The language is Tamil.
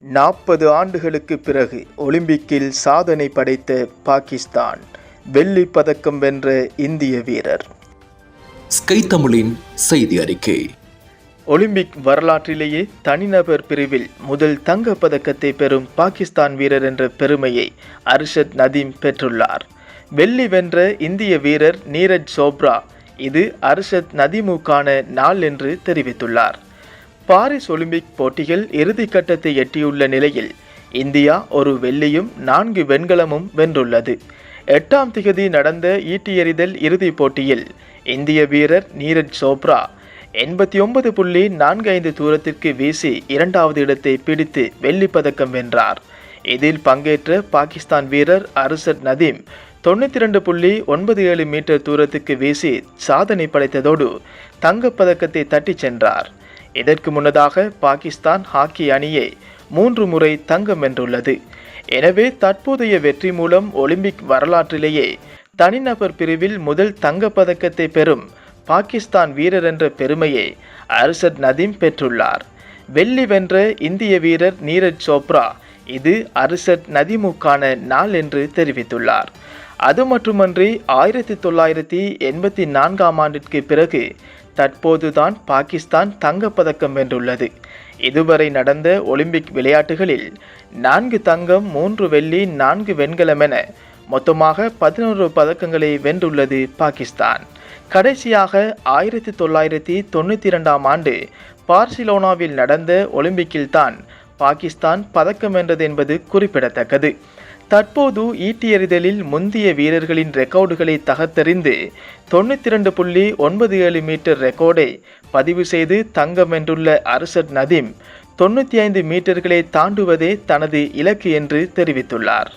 நாற்பது ஆண்டுகளுக்கு பிறகு ஒலிம்பிக்கில் சாதனை படைத்த பாகிஸ்தான் வெள்ளி பதக்கம் வென்ற இந்திய வீரர். ஸ்கை தமிழின் செய்தி அறிக்கை. ஒலிம்பிக் வரலாற்றிலேயே தனிநபர் பிரிவில் முதல் தங்கப் பதக்கத்தை பெறும் பாகிஸ்தான் வீரர் என்ற பெருமையை அர்ஷத் நதீம் பெற்றுள்ளார். வெள்ளி வென்ற இந்திய வீரர் நீரஜ் சோப்ரா இது அர்ஷத் நதீமுக்கான நாள் என்று தெரிவித்துள்ளார். பாரிஸ் ஒலிம்பிக் போட்டியில் இறுதிக்கட்டத்தை எட்டியுள்ள நிலையில் இந்தியா ஒரு வெள்ளியும் நான்கு வெண்கலமும் வென்றுள்ளது. எட்டாம் திகதி நடந்த ஈட்டி எறிதல் இறுதிப் போட்டியில் இந்திய வீரர் நீரஜ் சோப்ரா எண்பத்தி ஒன்பது புள்ளி நான்கு ஐந்து தூரத்திற்கு வீசி இரண்டாவது இடத்தை பிடித்து வெள்ளிப் பதக்கம் வென்றார். இதில் பங்கேற்ற பாகிஸ்தான் வீரர் அர்சத் நதீம் தொண்ணூற்றி ரெண்டு புள்ளி ஒன்பது ஏழு மீட்டர் தூரத்துக்கு வீசி சாதனை படைத்ததோடு தங்கப் பதக்கத்தை தட்டிச் சென்றார். இதற்கு முன்னதாக பாகிஸ்தான் ஹாக்கி அணியை மூன்று முறை தங்கம் வென்றுள்ளது. எனவே தற்போதைய வெற்றி மூலம் ஒலிம்பிக் வரலாற்றிலேயே தனிநபர் பிரிவில் முதல் தங்கப்பதக்கத்தை பெறும் பாகிஸ்தான் வீரர் என்ற பெருமையை அர்சத் நதீம் பெற்றுள்ளார். வெள்ளி வென்ற இந்திய வீரர் நீரஜ் சோப்ரா இது அர்சத் நதிமுக்கான நாள் என்று தெரிவித்துள்ளார். அது மட்டுமன்றி ஆயிரத்தி தொள்ளாயிரத்தி எண்பத்தி நான்காம் ஆண்டிற்கு பிறகு தற்போதுதான் பாகிஸ்தான் தங்கப்பதக்கம் வென்றுள்ளது. இதுவரை நடந்த ஒலிம்பிக் விளையாட்டுகளில் நான்கு தங்கம் மூன்று வெள்ளி நான்கு வெண்கலம் என மொத்தமாக பதினோரு பதக்கங்களை வென்றுள்ளது பாகிஸ்தான். கடைசியாக ஆயிரத்தி தொள்ளாயிரத்தி தொண்ணூற்றி இரண்டாம் ஆண்டு பார்சிலோனாவில் நடந்த ஒலிம்பிக்கில்தான் பாகிஸ்தான் பதக்கம் வென்றது என்பது குறிப்பிடத்தக்கது. தற்போது ஈட்டி எறிதலில் முந்தைய வீரர்களின் ரெக்கார்டுகளை தகர்த்தறிந்து தொண்ணூற்றி ரெண்டு புள்ளி ஒன்பது ஏழு மீட்டர் ரெக்கார்டை பதிவு செய்து தங்கம் வென்றுள்ள அர்ஷத் நதீம் தொண்ணூற்றி ஐந்து மீட்டர்களை தாண்டுவதே தனது இலக்கு என்று தெரிவித்துள்ளார்.